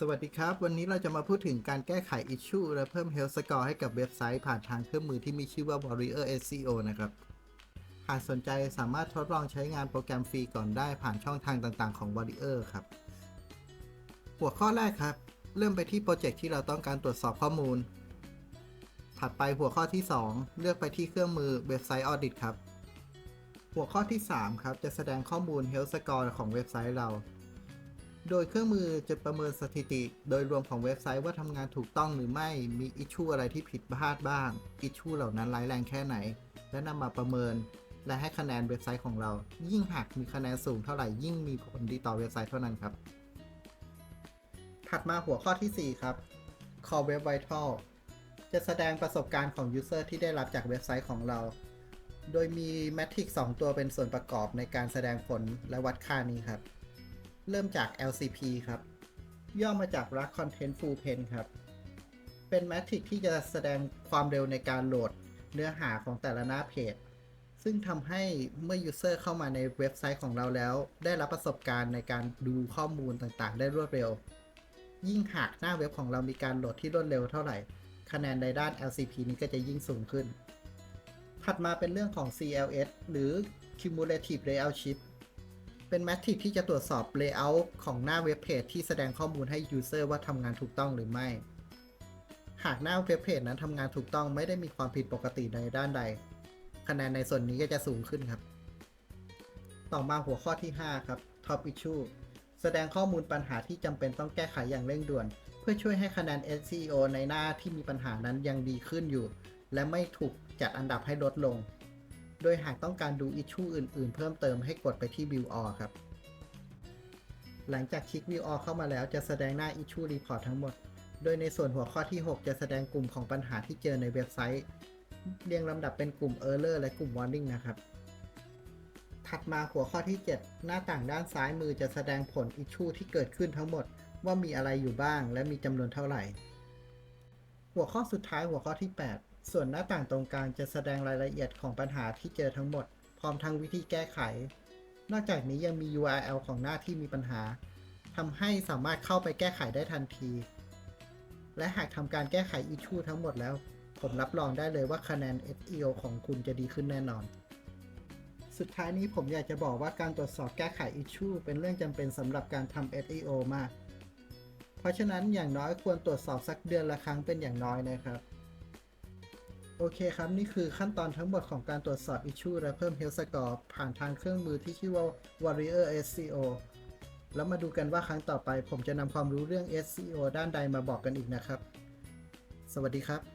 สวัสดีครับ วันนี้เราจะมาพูดถึงการแก้ไข Issue และเพิ่ม Health Score ให้กับเว็บไซต์ผ่านทางเครื่องมือที่มีชื่อว่า Warrior SEO นะครับ หากสนใจสามารถทดลองใช้งานโปรแกรมฟรีก่อนได้ผ่านช่องทางต่างๆของ Warrior ครับ หัวข้อแรกครับ เริ่มไปที่โปรเจกต์ที่เราต้องการตรวจสอบข้อมูล ถัดไปหัวข้อที่ 2 เลือกไปที่เครื่องมือเว็บไซต์ Audit ครับ หัวข้อที่ 3 ครับ จะแสดงข้อมูล Health Score ของเว็บไซต์เรา โดยเครื่องมือจะประเมินสถิติ โดยรวมของเว็บไซต์ว่าทำงานถูกต้องหรือไม่ มีอิชชูอะไรที่ผิดพลาดบ้าง อิชชูเหล่านั้นร้ายแรงแค่ไหน และนำมาประเมิน และให้คะแนนเว็บไซต์ของเรา ยิ่งหากมีคะแนนสูงเท่าไหร่ยิ่งมีผลดีต่อเว็บไซต์เท่านั้นครับ ถัดมาหัวข้อที่ 4 ครับ Core Web Vital จะแสดงประสบการณ์ของ User ที่ได้รับจากเว็บไซต์ของเรา โดยมีแมทริก2ตัวเป็นส่วนประกอบในการแสดงผลและวัดค่านี้ครับ เริ่มจาก LCP ครับ ย่อมาจาก Rush Content Full Pen ครับ เป็นแมทริกที่จะแสดงความเร็วในการโหลดเนื้อหาของแต่ละหน้าเพจ ซึ่งทำให้เมื่อ User เข้ามาในเว็บไซต์ของเราแล้ว ได้รับประสบการณ์ในการดูข้อมูลต่างๆ ได้รวดเร็ว ยิ่งหากหน้าเว็บของเรามีการโหลดที่รวดเร็วเท่าไหร่ คะแนนในด้าน LCP นี้ก็จะยิ่งสูงขึ้น ถัดมาเป็นเรื่องของ CLS หรือ Cumulative Layout Shift เป็นแมทริกที่จะตรวจสอบ Layout ของหน้าเว็บเพจที่แสดงข้อมูลให้ User ว่าทำงานถูกต้องหรือไม่ หากหน้าเว็บเพจนั้นทำงานถูกต้องไม่ได้มีความผิดปกติในด้านใด คะแนนในส่วนนี้ก็จะสูงขึ้นครับ ต่อมาหัวข้อที่ 5 ครับ Top Issue แสดงข้อมูลปัญหาที่จำเป็นต้องแก้ไขอย่างเร่งด่วน เพื่อช่วยให้คะแนน SEO ในหน้าที่มีปัญหานั้นยังดีขึ้นอยู่ และไม่ถูกจัดอันดับให้ลดลง โดยหากต้องการดู Issue อื่นๆ เพิ่มเติมให้กดไปที่ View All ครับ หลังจากคลิก View All เข้ามาแล้วจะแสดงหน้า Issue Report ทั้งหมด โดยในส่วนหัวข้อที่ 6 จะแสดงกลุ่มของปัญหาที่เจอในเว็บไซต์ เรียงลำดับเป็นกลุ่ม Error และกลุ่ม Warning นะครับ ถัดมาหัวข้อที่ 7 หน้าต่างด้านซ้ายมือจะแสดงผล Issue ที่เกิดขึ้นทั้งหมด ว่ามีอะไรอยู่บ้าง และมีจำนวนเท่าไหร่ หัวข้อสุดท้ายหัวข้อที่ 8 ส่วนหน้าต่างตรงกลางจะแสดงรายละเอียดของปัญหาที่เจอทั้งหมด พร้อมทั้งวิธีแก้ไข นอกจากนี้ยังมี URL ของหน้าที่มีปัญหาทำให้สามารถเข้าไปแก้ไขได้ทันที และหากทำการแก้ไข Issue ทั้งหมดแล้ว ผมรับรองได้เลยว่าคะแนน SEO ของคุณจะดีขึ้นแน่นอน สุดท้ายนี้ผมอยากจะบอกว่าการตรวจสอบแก้ไข Issue เป็นเรื่องจำเป็นสำหรับการทำ SEO มาก เพราะฉะนั้นอย่างน้อยควรตรวจสอบสักเดือนละครั้งเป็นอย่างน้อยนะครับ โอเคครับ นี่คือขั้นตอนทั้งหมดของการตรวจสอบ Issue และเพิ่ม Health Score ผ่านทางเครื่องมือที่ชื่อว่า Warrior SEO แล้วมาดูกันว่าครั้งต่อไปผมจะนำความรู้เรื่อง SEO ด้านใดมาบอกกันอีกนะครับ สวัสดีครับ